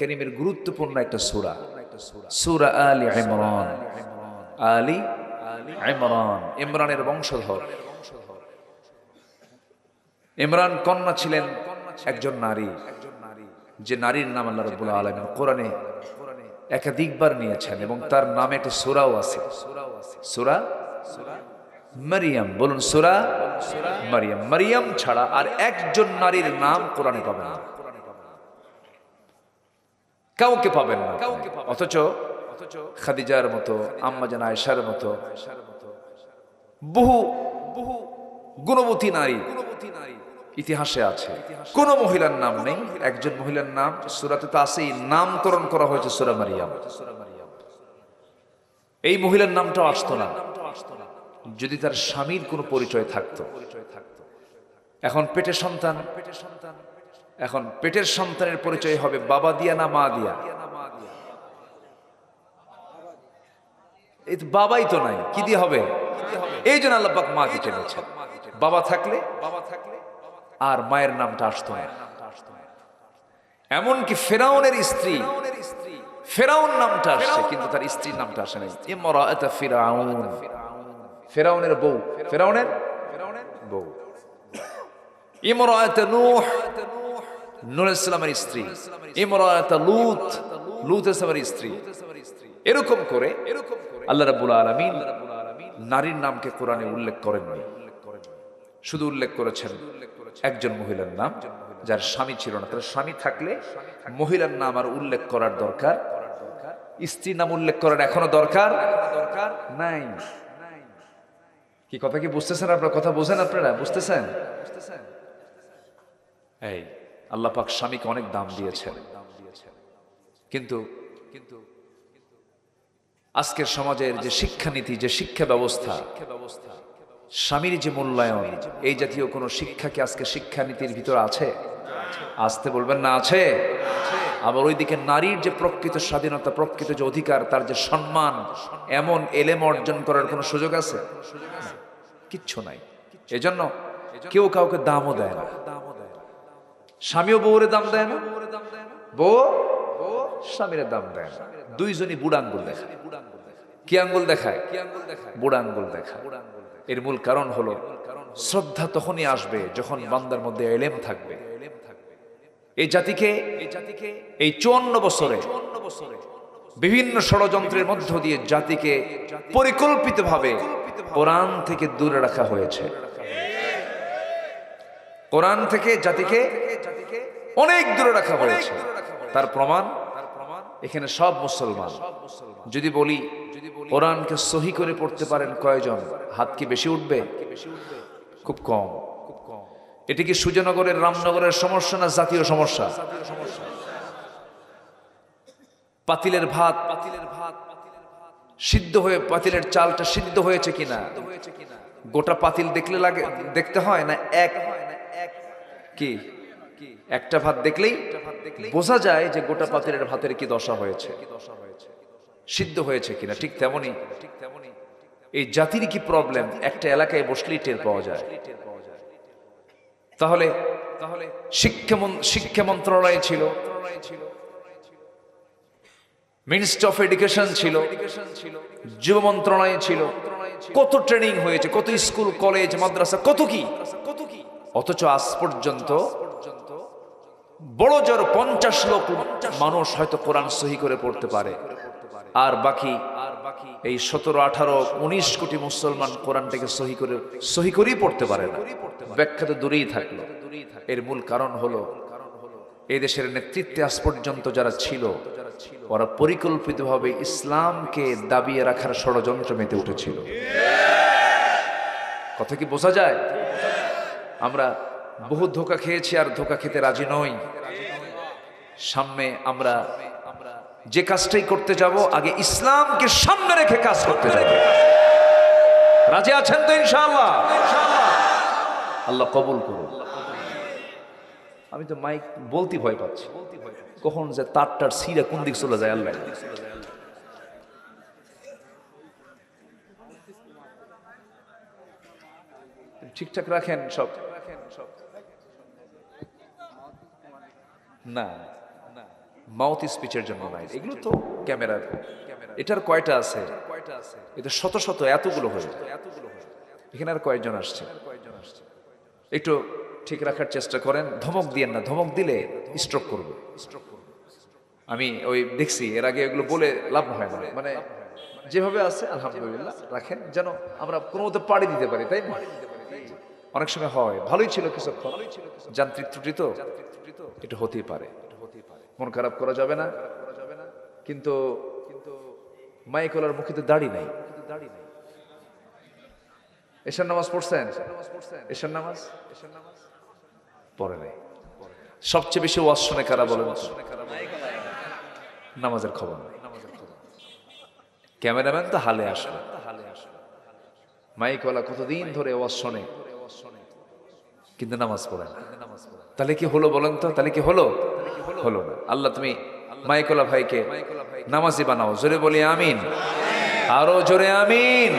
করিমের গুরুত্বপূর্ণ একটা সূরা। সূরা আলী ইমরান। আলী ইমরান। ইমরানের বংশধর। ইমরান কন্যা ছিলেন একজন নারী। যে নারীর নাম আল্লাহ রব্বুল আলমিন কোরআনে একাধিকবার নিয়েছেন এবং তার নামে একটা সুরাও আছে। সূরা মারিয়াম। বলুন সুরা মারিয়াম। মারিয়াম ছাড়া আর একজন নারীর নাম কোরআনে পাবেন না। কাউকে পাবেন না কাউকে অথচ অথচ খাদিজার মতো আম্মাজান আয়েশার মতো বহু বহু গুণবতী নারী ইতিহাসে আছে। কোন মহিলার নাম নেই একজন মহিলার নাম সুরাতে তো আছেই নামকরণ করা হয়েছে সুরা মারিয়াম। এই মহিলার নামটাও আসতো না। যদি তার স্বামীর কোনো পরিচয় থাকতো। এখন পেটে সন্তান। পেটে সন্তান। এখন পেটের সন্তানের পরিচয় হবে বাবা দিয়া না মা দিয়া? বাবাই তো নাই, কি দিয়ে হবে? এই জন্য আল্লাহ পাক মাকে টেনেছেন বাবা থাকলে বাবা থাকলে আর মায়ের নামটা আসতো এমনকি ফেরাউনের স্ত্রী, ফেরাউন নামটা আসছে, কিন্তু তার স্ত্রীর নামটা আসে নাই। ফিরাউন। ফেরাউনের বউ। ফেরাউনের ফেরাউনের? বউ। ইমরাআত নূহ। নূহ ইসলামের স্ত্রী ইমরাআত লূত লূত ইসলামের স্ত্রী। এরকম করে আল্লাহ রাব্বুল আলামিন নারীর নামকে কোরআনে উল্লেখ করেননি। শুধু উল্লেখ করেছেন একজন মহিলার নাম, যার স্বামী ছিল না। তার স্বামী থাকলে মহিলার নাম আর উল্লেখ করার দরকার, স্ত্রীর নাম উল্লেখ করার এখনও দরকার দরকার নাই। কি কথা কি বুঝতেছেন আপনার? কথা বোঝেন আপনারা? বুঝতেছেন? এই আল্লাহ পাক স্বামীকে অনেক দাম দিয়েছেন। কিন্তু কিন্তু আজকের সমাজের যে শিক্ষানীতি, যে শিক্ষা ব্যবস্থা, স্বামীর যে মূল্যায়ন, এই জাতীয় কোনো শিক্ষা কি আজকে শিক্ষানীতির ভিতর আছে? আসতে বলবেন না, আছে। আবার ওইদিকে নারীর যে প্রকৃত স্বাধীনতা, প্রকৃত যে অধিকার, তার যে সম্মান, এমন এলেম অর্জন করার কোনো সুযোগ আছে? কিচ্ছু নাই। এজন্য কেউ কাউকে দামও দেয় না। স্বামীও বউরে দাম দেয় না। বউ, স্বামীর দাম দেয় না। দুইজনই বুড়া আঙ্গুল দেখায়। কি আঙ্গুল দেখায়? বুড়া আঙ্গুল দেখায়। এর মূল কারণ হলো, শ্রদ্ধা তখনই আসবে যখন বান্দার মধ্যে এলেম থাকবে। এই জাতিকে এই জাতিকে এই চুয়ান্ন বছরে বিভিন্ন ষড়যন্ত্রের মধ্য দিয়ে জাতিকে পরিকল্পিতভাবে কোরআন থেকে দূরে রাখা হয়েছে। কোরআন থেকে জাতিকে অনেক দূরে রাখা হয়েছে। তার প্রমাণ? এখানে সব মুসলমান। যদি বলি কোরআনকে সহি করে পড়তে পারেন কয়জন? হাত কি বেশি উঠবে? খুব কম। এটি কি সুজনগরের রামনগরের সমস্যা না জাতীয় সমস্যা? পাতিলের ভাত পাতিলের ভাত সিদ্ধ হয়ে পাতিলের চালটা সিদ্ধ হয়েছে কিনা? গোটা পাতিল দেখলে লাগে দেখতে হয় না এক কি? একটা ভাত দেখলেই বোঝা যায় যে গোটা পাতিলের ভাতের কি দশা হয়েছে। সিদ্ধ হয়েছে কিনা, ঠিক তেমনি ঠিক তেমনি এই জাতির কি প্রবলেম একটা এলাকায় বসলেই টের পাওয়া যায়। তাহলে তাহলে শিক্ষা শিক্ষা মন্ত্রণালয় ছিল মিনিস্ট্রি অফ এডুকেশন ছিল, যুব মন্ত্রণালয় ছিল, কত ট্রেনিং হয়েছে, কত স্কুল কলেজ মাদ্রাসা, কত কি? কত অথচ আজ পর্যন্ত বড় জোর পঞ্চাশ লোক মানুষ হয়তো কোরআন সহি করে পড়তে পারে। আর বাকি এই সতেরো, আঠারো, উনিশ কোটি মুসলমান কোরআনটাকে সহি করে, সহি করেই পড়তে পারে না। ব্যাখ্যা তো দূরেই থাকল। এর মূল কারণ হলো, এই দেশের নেতৃত্বে আজ পর্যন্ত যারা ছিল, ওরা পরিকল্পিতভাবে ইসলামকে দাবিয়ে রাখার ষড়যন্ত্র মেতে উঠেছিল। কথা কি বোঝা যায়? আমরা বহু ধোকা খেয়েছি আর ধোকা খেতে রাজি নই। সামনে আমরা যে কাজটাই করতে যাব, আগে ইসলামকে সামনে রেখে কাজ করতে যাব। রাজি আছেন তো ইনশাআল্লাহ? আল্লাহ কবুল করুন। আমি তো মাইক বলতে ভয় পাচ্ছি। কখন যে তারটার সিরা কোন দিক চলে যায়, আল্লাহ ঠিকঠাক রাখেন সব রাখেন সব না। মাউথ স্পিচের জন্য নাই। এগুলো তো ক্যামেরার। এটার কয়টা আছে? এটা শত শত এতগুলো হয়ে যায়। এখানে আর কয়েকজন আসছে? একটু ঠিক রাখার চেষ্টা করেন। ধমক দিয়েন না। ধমক দিলে স্ট্রোক করবে। আমি ওই দেখছি এর আগে এগুলো বলে লাভ হয় না। মানে যেভাবে আছে আলহামদুলিল্লাহ রাখেন। যেন আমরা কোনো মতো পাড়ি দিতে পারি তাই না? অনেক সময় হয়। ভালোই ছিল কিছুক্ষণ। যান্ত্রিক ত্রুটি তো। এটা হতেই পারে। মন খারাপ করা যাবে না। কিন্তু কিন্তু মাইকলার মুখে তো দাড়ি নাই। এশার নামাজ পড়ছেন? এশার নামাজ? পড়ে নাই। সবচেয়ে বেশি ওয়াজ শুনে কারা বলেন নামাজের খবর নাই। ক্যামেরাম্যান তো হালে আসলো। মাইকওয়ালা কতদিন ধরে ওয়াজ শোনে, কিন্তু নামাজ পড়ে না। তাহলে কি হলো বলেন তো? তাহলে কি হলো? হলো না। আল্লাহ তুমি মাইকোলা ভাইকে নামাজি বানাও। জোরে বলি আমিন। আরও জোরে আমিন।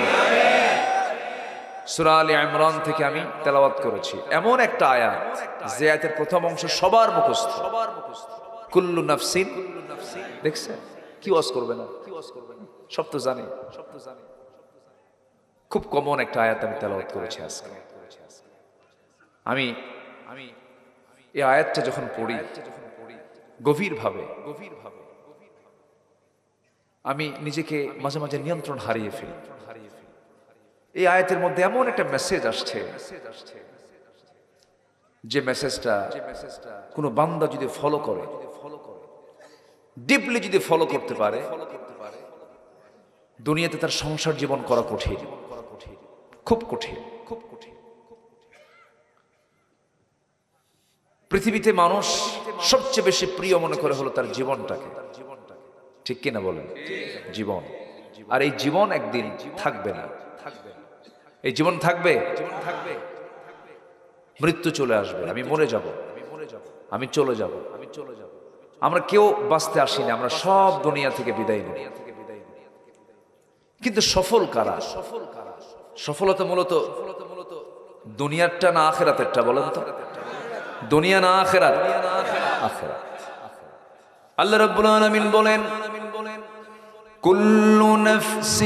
সুরা আলী ইমরান থেকে আমি তেলাওয়াত করেছি। এমন একটা আয়াত যে আয়াতের প্রথম অংশ সবার মুখস্থ। কুল্লু নাফসিন। দেখছেন? কি ওয়াজ করবে না? সব তো জানি। সব তো জানি খুব কমন একটা আয়াত আমি তেলাওয়াত করেছি আজকে। আমি আমি এই আয়াতটা যখন পড়ি, গভীরভাবে গভীরভাবে আমি নিজেকে মাঝে মাঝে নিয়ন্ত্রণ হারিয়ে ফেলি। এই আয়াতের মধ্যে এমন একটা মেসেজ আসছে, যে মেসেজটা কোনো বান্দা যদি ফলো করে ডিপলি যদি ফলো করতে পারে, দুনিয়াতে তার সংসার জীবন করা কঠিন খুব কঠিন খুব কঠিন। পৃথিবীতে মানুষ সবচেয়ে বেশি প্রিয় মনে করে হলো তার জীবনটাকে। ঠিক কিনা বলেন? জীবন। আর এই জীবন একদিন থাকবে না। এই জীবন থাকবে? মৃত্যু চলে আসবে। আমি মরে যাব। আমি চলে যাব। আমি চলে যাব আমরা কেউ বাঁচতে আসিনি। আমরা সব দুনিয়া থেকে বিদায় নিই কিন্তু সফল কারা সফল কারা? সফলতা মূলত দুনিয়ারটা না আখেরাতেরটা বলেন তো? দুনিয়া না আখেরাত আখেরাত আল্লাহ রাব্বুল আলামিন বলেন كل نفس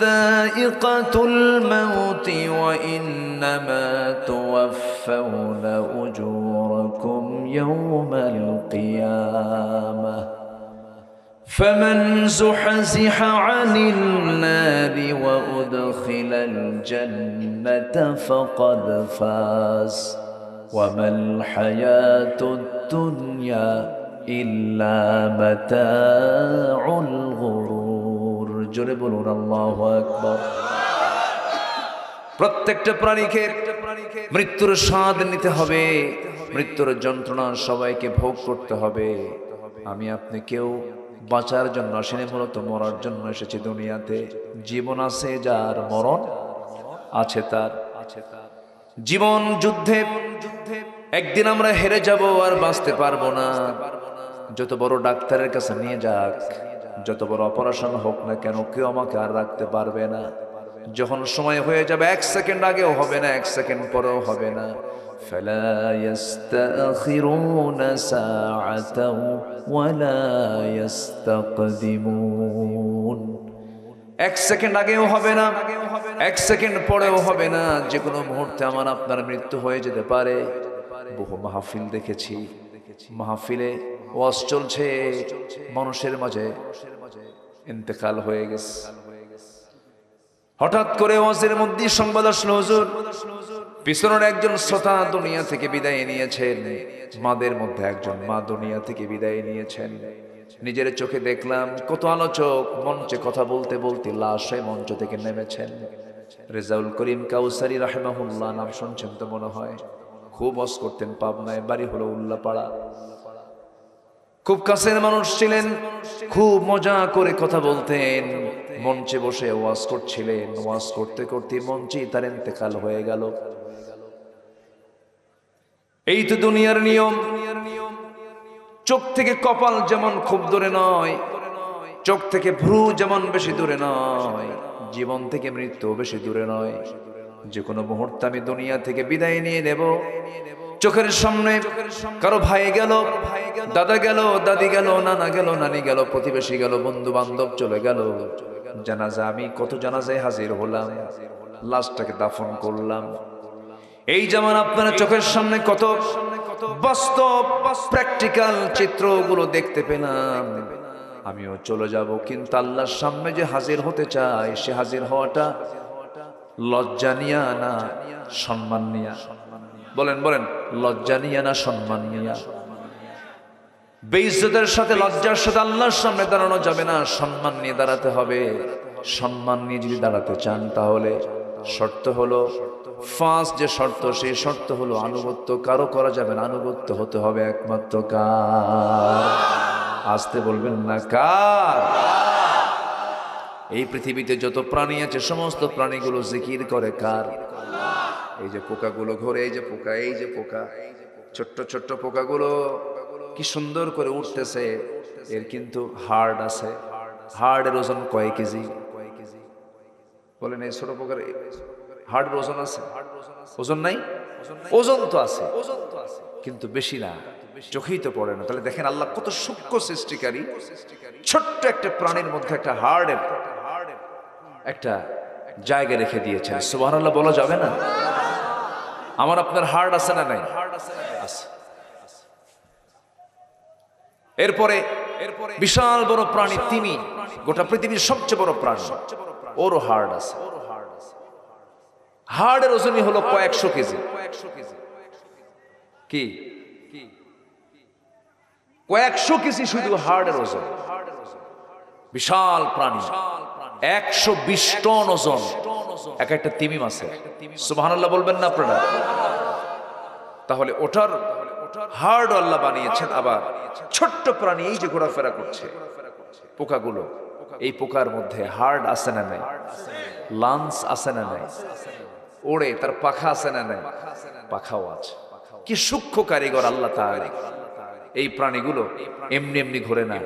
ذائقة الموت وإنما توفون أجوركم يوم القيامة فمن زحزح عن النار وأدخل الجنة فقد فاز وما الحياة الدنيا إلا متاع الغرور جرب الله أكبر প্রত্যেকটা প্রাণীকে মৃত্যুর স্বাদ নিতে হবে মৃত্যুর যন্ত্রণা সবাইকে ভোগ করতে হবে আমি আপনি কেউ বাঁচার জন্য আসেনি মূলত মরার জন্য এসেছি দুনিয়াতে জীবন আছে যার মরণ আছে তার আছে তার জীবন যুদ্ধে একদিন আমরা হেরে যাব আর বাঁচতে পারব না। যত বড় ডাক্তারের কাছে নিয়ে যাক, যত বড় অপারেশন হোক না কেন, কেউ আমাকে আর রাখতে পারবে না। যখন সময় হয়ে যাবে, এক সেকেন্ড আগেও হবে না, এক সেকেন্ড পরেও হবে না। ফেলা এক সেকেন্ড আগেও হবে না, এক সেকেন্ড পরেও হবে না। যে কোনো মুহূর্তে আমার আপনার মৃত্যু হয়ে যেতে পারে। বহু মাহফিল দেখেছি, মাহফিলে ওয়াজ চলছে, মানুষের মাঝে ইন্তেকাল হয়ে গেছে। হঠাৎ করে ওয়াজের মধ্যে সংবাদ আসলো, হুজুর, পিছনের একজন শ্রোতা দুনিয়া থেকে বিদায় নিয়েছেন, মাদের মধ্যে একজন মা দুনিয়া থেকে বিদায় নিয়েছেন। নিজের চোখে দেখলাম, কত আলোচক মঞ্চে কথা বলতে বলতে লাশ হয়ে মঞ্চ থেকে নেমেছেন। রেজাউল করিম কাউসারি রাহেমাহুল্লাহ নাম শুনছেন তো মনে হয়। খুব অস করতেন পাবনায়, বাড়ি হলো উল্লাপাড়া। খুব কাছের মানুষ ছিলেন, খুব মজা করে কথা বলতেন। মঞ্চে বসে ওয়াজ করছিলেন, ওয়াজ করতে করতে মঞ্চে তার ইন্তেকাল হয়ে গেল। এই তো দুনিয়ার নিয়ম। চোখ থেকে কপাল যেমন খুব দূরে নয়, চোখ থেকে ভ্রু যেমন বেশি দূরে নয়, জীবন থেকে মৃত্যু বেশি দূরে নয়। যে কোনো মুহূর্তে আমি দুনিয়া থেকে বিদায় নিয়ে নেব। চোখের সামনে কারও ভাই গেল, দাদা গেল, দাদি গেল, নানা গেল, নানি গেল, প্রতিবেশী গেল বন্ধু বান্ধব চলে গেল। জানাজা আমি কত জানাজায় হাজির হলাম, লাশটাকে দাফন করলাম। এই যেমন আপনারা চোখের সামনে কত বাস্তব প্র্যাকটিক্যাল চিত্রগুলো দেখতে পেলাম। আমিও চলে যাব, কিন্তু আল্লাহর সামনে যে হাজির হতে চাই, সে হাজির হওয়াটা লজ্জা নিয়া না সম্মান নিয়া? বলেন বলেন, লজ্জা নিয়া না সম্মান নিয়া? বেইজ্জতের সাথে, লজ্জার সাথে আল্লাহর সামনে দাঁড়ানো যাবে না। সম্মান নিয়ে দাঁড়াতে হবে। সম্মান নিয়ে যদি দাঁড়াতে চান তাহলে শর্ত হলো ফার্স্ট যে শর্ত, সেই শর্ত হলো আনুগত্য। কারও করা যাবে না, আনুগত্য হতে হবে একমাত্র কার? আসতে বলবেন না, কার? এই পৃথিবীতে যত প্রাণী আছে, সমস্ত প্রাণীগুলো জিকির করে কার? এই যে পোকাগুলো ঘোরে, এই যে পোকা, এই যে পোকা, ছোট্ট ছোট্ট পোকাগুলো কি সুন্দর করে উঠতেছে। এর কিন্তু হার্ড আছে হার্ডের ওজন কয় কেজি? বলেন, এই ছোট পোকার হার্ডের ওজন আছে? ওজন নাই? ওজন তো আছে ওজন তো আছে কিন্তু বেশি না, চোখেই তো পড়ে না। তাহলে দেখেন আল্লাহ কত সূক্ষ্ম সৃষ্টিকারী, ছোট্ট একটা প্রাণীর মধ্যে একটা হার্ডের একটা জায়গা রেখে দিয়েছেন। সুবাহ বলা যাবে না? আমার আপনার হার্ড আছে না নাই? আছে। এরপরে এরপরে বিশাল বড় প্রাণী তিমি, গোটা পৃথিবীর সবচেয়ে বড় প্রাণী। ওরও হার্ড আছে। হার্ডের ওজনই হলো কয়েকশো কেজি। কি? কয়েকশো কেজি শুধু হার্ডের ওজন। বিশাল প্রাণী। একশো বিশ টন ওজন। এক একটা তিমি মাছে সুবহানাল্লাহ বলবেন না আপনারা? তাহলে ওটার হার্ড আল্লাহ বানিয়েছেন আবার ছোট্ট প্রাণী এই যে ঘোরাফেরা করছে, পোকাগুলো। এই পোকার মধ্যে হার্ড আছে না নাই? লান্স আছে না নাই? ওড়ে, তার পাখা আছে না নাই? পাখাও আছে। কি সূক্ষ্ম কারিগর আল্লাহ তাআলা। এই প্রাণীগুলো এমনি এমনি ঘোরে না।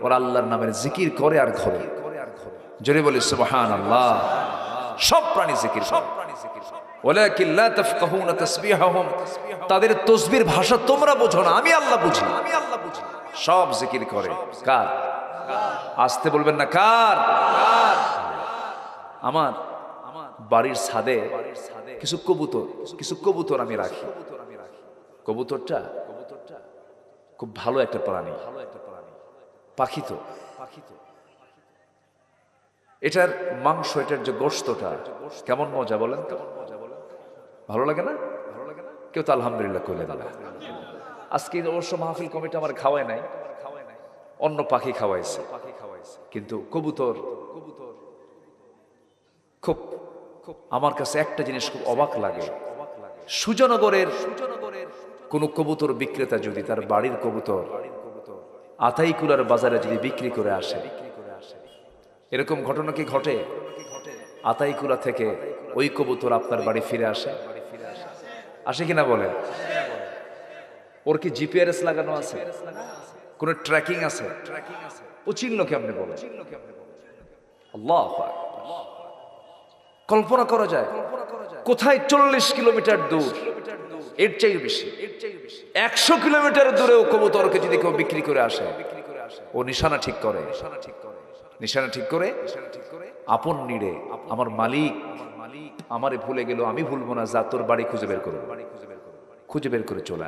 ওরা আল্লাহর নামের জিকির করে আর ঘরে। জোরে বলি সুবহান আল্লাহ সব প্রাণী জিকির সব প্রাণী জিকির তাদের তসবির ভাষা তোমরা বোঝো না আমি আল্লাহ বুঝি আমি আল্লাহ বুঝি। সব জিকির করে। কার? আসতে বলবেন না, কার? আমার বাড়ির ছাদে কিছু কবুতর কিছু কবুতর আমি রাখি। কবুতরটা কবুতরটা খুব ভালো একটা প্রাণী। ভালো একটা প্রাণী পাখি তো। পাখি তো এটার মাংস, এটার যে গোস্তটা কেমন মজা বলেন? কেমন মজা বলেন ভালো লাগে না? ভালো লাগে না কেউ তো আলহামদুলিল্লাহ করলেন আজকে অবশ্য মাহফিল কমিটি আমার খাওয়ায় নাই। অন্য পাখি খাওয়াইছে। কিন্তু কবুতর কবুতর খুব খুব আমার কাছে একটা জিনিস খুব অবাক লাগে। সুজনগরের সুজনগরের কোন কবুতর বিক্রেতা যদি তার বাড়ির কবুতর আতাইকুলার বাজারে যদি বিক্রি করে আসে, এরকম ঘটনা কি ঘটে? আতাইকুলা থেকে ওই কবুতর আপনার বাড়ি ফিরে আসে? আসে কিনা বলে ওর কি জিপিআরএস লাগানো আছে? কোন ট্র্যাকিং আছে? ও চিনল কেমনে বলে? আল্লাহ কল্পনা করা যায়, কোথায় চল্লিশ কিলোমিটার দূর? এর চাই বেশি। একশো কিলোমিটার দূরেও কবুতরকে যদি কেউ বিক্রি করে আসে, ও নিশানা ঠিক করে। নিশানা ঠিক করে? আপন নিড়ে, আমার মালিক, আমারে ভুলে গেল, আমি ভুলবো না, যা তোর বাড়ি খুঁজে বের করো খুঁজে বের করে চলে।